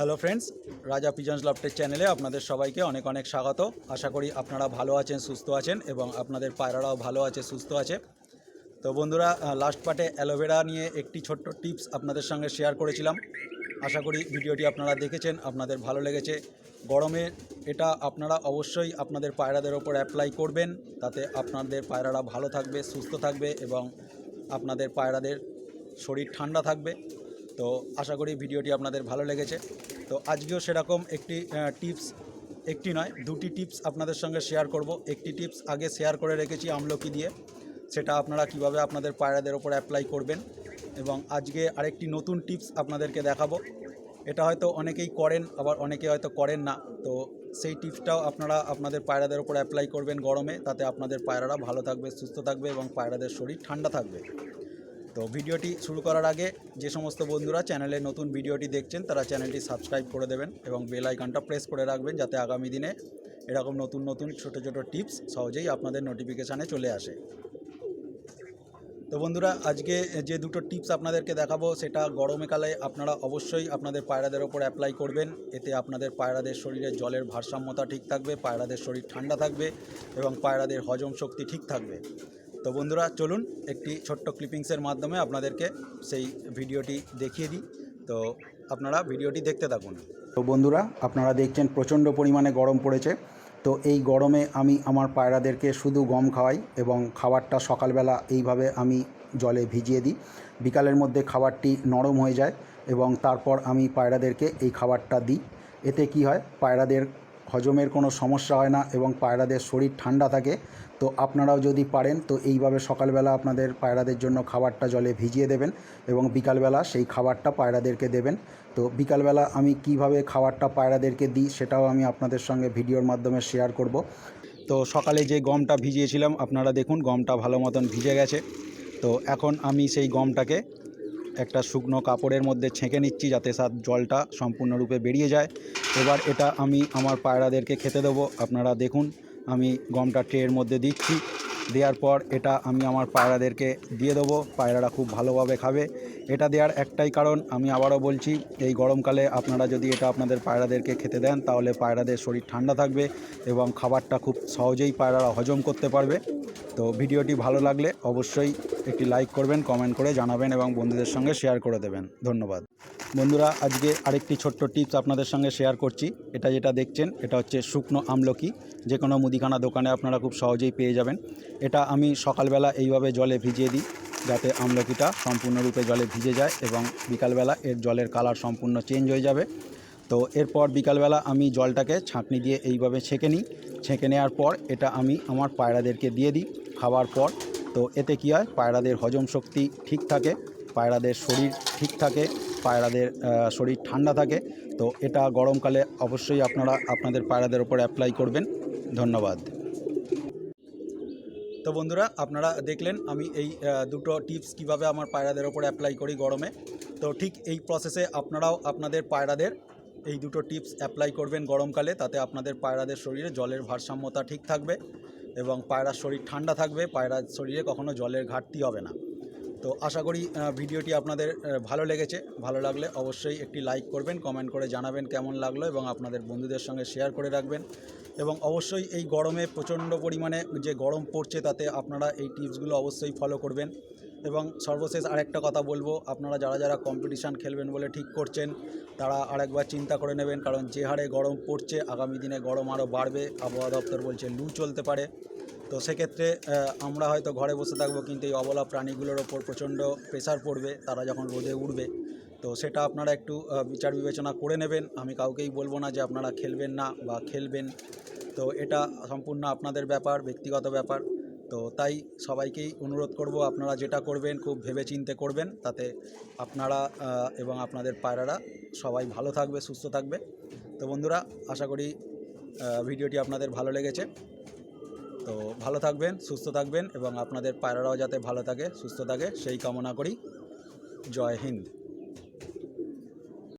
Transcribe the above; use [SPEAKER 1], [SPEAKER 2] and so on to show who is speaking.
[SPEAKER 1] Hello friends Raja pigeons লফটের চ্যানেলে আপনাদের সবাইকে অনেক অনেক স্বাগত। আশা করি আপনারা ভালো আছেন, সুস্থ আছেন এবং আপনাদের পায়রারাও ভালো আছে, সুস্থ আছে। তো বন্ধুরা লাস্ট পার্টে অ্যালোভেরা নিয়ে একটি ছোট্ট টিপস আপনাদের সঙ্গে শেয়ার করেছিলাম। আশা করি ভিডিওটি আপনারা দেখেছেন, আপনাদের ভালো লেগেছে। গরমে এটা আপনারা অবশ্যই আপনাদের পায়রাদের ওপর অ্যাপ্লাই করবেন, তাতে আপনাদের পায়রারা ভালো থাকবে, সুস্থ থাকবে এবং আপনাদের পায়রাদের শরীর ঠান্ডা থাকবে। তো আশা করি ভিডিওটি আপনাদের ভালো লেগেছে। তো আজকেও সেরকম একটি টিপস একটি নয়, দুটি টিপস আপনাদের সঙ্গে শেয়ার করব। একটি টিপস আগে শেয়ার করে রেখেছি আমলকি দিয়ে। সেটা আপনারা কীভাবে আপনাদের পায়রাদের ওপর অ্যাপ্লাই করবেন এবং আজকে আরেকটি নতুন টিপস আপনাদেরকে দেখাবো। এটা হয়তো অনেকেই করেন, আবার অনেকে হয়তো করেন না। তো সেই টিপসটাও আপনারা আপনাদের পায়রাদের ওপর অ্যাপ্লাই করবেন গরমে। তাতে আপনাদের পায়রারা ভালো থাকবে, সুস্থ থাকবে এবং পায়রাদের শরীর ঠান্ডা থাকবে। তো ভিডিওটি শুরু করার আগে যে সমস্ত বন্ধুরা চ্যানেলে নতুন ভিডিওটি দেখছেন, তারা চ্যানেলটি সাবস্ক্রাইব করে দেবেন এবং বেল আইকনটা প্রেস করে রাখবেন যাতে আগামী দিনে এরকম নতুন নতুন, ছোট ছোট টিপস সহজেই আপনাদের নোটিফিকেশানে চলে আসে। তো বন্ধুরা, আজকে যে দুটো টিপস আপনাদেরকে দেখাবো, সেটা গরমকালে আপনারা অবশ্যই আপনাদের পায়রাদের ওপর অ্যাপ্লাই করবেন। এতে আপনাদের পায়রাদের শরীরে জলের ভারসাম্যতা ঠিক থাকবে, পায়রাদের শরীর ঠান্ডা থাকবে এবং পায়রাদের হজম শক্তি ঠিক থাকবে। তো বন্ধুরা, চলুন একটি ছোট্ট ক্লিপিংসের মাধ্যমে আপনাদেরকে সেই ভিডিওটি দেখিয়ে দিই। তো আপনারা ভিডিওটি দেখতে থাকুন। তো বন্ধুরা, আপনারা দেখছেন প্রচণ্ড পরিমাণে গরম পড়েছে। তো এই গরমে আমি আমার পায়রাদেরকে শুধু গম খাওয়াই এবং খাবারটা সকালবেলা এইভাবে আমি জলে ভিজিয়ে দিই। বিকালের মধ্যে খাবারটি নরম হয়ে যায় এবং তারপর আমি পায়রাদেরকে এই খাবারটা দিই। এতে কি হয়, পায়রাদের হজমের কোনো সমস্যা হয় না এবং পায়রাদের শরীর ঠান্ডা থাকে, তো আপনারাও যদি পারেন, তো এইভাবে সকালবেলা আপনাদের পায়রাদের জন্য খাবারটা জলে ভিজিয়ে দেবেন এবং বিকালবেলা সেই খাবারটা পায়রাদেরকে দেবেন। তো বিকালবেলা আমি কীভাবে খাবারটা পায়রাদেরকে দিই সেটাও আমি আপনাদের সঙ্গে ভিডিওর মাধ্যমে শেয়ার করব। তো সকালে যে গমটা ভিজিয়েছিলাম, আপনারা দেখুন গমটা ভালো মতন ভিজে গেছে। তো এখন আমি সেই গমটাকে একটা শুকনো কাপড়ের মধ্যে ছেঁকে নিচ্ছি যাতে সার জলটা সম্পূর্ণরূপে বেরিয়ে যায়। এবার এটা আমি আমার পায়রাদেরকে খেতে দেবো। আপনারা দেখুন, আমি গমটা ট্রের মধ্যে দিচ্ছি। দেওয়ার পর এটা আমি আমার পায়রাদেরকে দিয়ে দেবো। পায়রারা খুব ভালোভাবে খাবে। এটা দেওয়ার একটাই কারণ, আমি আবারও বলছি, এই গরমকালে আপনারা যদি এটা আপনাদের পায়রাদেরকে খেতে দেন, তাহলে পায়রাদের শরীর ঠান্ডা থাকবে এবং খাবারটা খুব সহজেই পায়রারা হজম করতে পারবে। তো ভিডিওটি ভালো লাগলে অবশ্যই একটি লাইক করবেন, কমেন্ট করে জানাবেন এবং বন্ধুদের সঙ্গে শেয়ার করে দেবেন। ধন্যবাদ। বন্ধুরা, আজকে আরেকটি ছোট্ট টিপস আপনাদের সঙ্গে শেয়ার করছি। এটা যেটা দেখছেন, এটা হচ্ছে শুকনো আমলকি। যে কোনো মুদিখানা দোকানে আপনারা খুব সহজেই পেয়ে যাবেন। এটা আমি সকালবেলা এইভাবে জলে ভিজিয়ে দিই। যাতে আমলকিটা সম্পূর্ণরূপে জলে ভিজে যায় এবং বিকালবেলা এর জলের কালার সম্পূর্ণ চেঞ্জ হয়ে যাবে। তো এরপর বিকালবেলা আমি জলটাকে ছাঁকনি দিয়ে এইভাবে ছেঁকে নিই। ছেঁকে নেওয়ার পর এটা আমি আমার পায়রাদেরকে দিয়ে দিই খাওয়ার পর। তো এতে কী হয়? পায়রাদের হজম শক্তি ঠিক থাকে, পায়রাদের শরীর ঠিক থাকে, পায়রাদের শরীর ঠান্ডা থাকে। তো এটা গরমকালে অবশ্যই আপনারা আপনাদের পায়রাদের ওপর অ্যাপ্লাই করবেন। ধন্যবাদ। তো বন্ধুরা, আপনারা দেখলেন আমি এই দুটো টিপস কীভাবে আমার পায়রাদের ওপর অ্যাপ্লাই করি গরমে। তো ঠিক এই প্রসেসে আপনারাও আপনাদের পায়রাদের এই দুটো টিপস অ্যাপ্লাই করবেন গরমকালে, তাতে আপনাদের পায়রাদের শরীরে জলের ভারসাম্যতা ঠিক থাকবে এবং পায়রার শরীর ঠান্ডা থাকবে, পায়রার শরীরে কখনও জলের ঘাটতি হবে না। তো আশা করি ভিডিওটি আপনাদের ভালো লেগেছে। ভালো লাগলে অবশ্যই একটি লাইক করবেন, কমেন্ট করে জানাবেন কেমন লাগল এবং আপনাদের বন্ধুদের সঙ্গে শেয়ার করে রাখবেন। এবং অবশ্যই এই গরমে প্রচণ্ড পরিমাণে যে গরম পড়ছে তাতে আপনারা এই টিপসগুলো অবশ্যই ফলো করবেন। এবং সর্বশেষ আরেকটা কথা বলব, আপনারা যারা যারা কম্পিটিশান খেলবেন বলে ঠিক করছেন, তারা আরেকবার চিন্তা করে নেবেন, কারণ যে হারে গরম পড়ছে, আগামী দিনে গরম আরও বাড়বে। আবহাওয়া দপ্তর বলছে, লু চলতে পারে। তো সেক্ষেত্রে আমরা হয়তো ঘরে বসে থাকব কিন্তু এই অবলা প্রাণীগুলোর ওপর প্রচণ্ড প্রেশার পড়বে, তারা যখন রোদে উঠবে। তো সেটা আপনারা একটু বিচার বিবেচনা করে নেবেন। আমি কাউকেই বলব না যে আপনারা খেলবেন না বা খেলবেন। তো এটা সম্পূর্ণ আপনাদের ব্যাপার, ব্যক্তিগত ব্যাপার। তো তাই সবাইকেই অনুরোধ করব, আপনারা যেটা করবেন খুব ভেবেচিন্তে করবেন, তাতে আপনারা এবং আপনাদের পায়রারা সবাই ভালো থাকবে, সুস্থ থাকবে। তো বন্ধুরা, আশা করি ভিডিওটি আপনাদের ভালো লেগেছে। তো ভালো থাকবেন, সুস্থ থাকবেন এবং আপনাদের পায়রারাও যাতে ভালো থাকে, সুস্থ থাকে, সেই কামনা করি। জয় হিন্দ।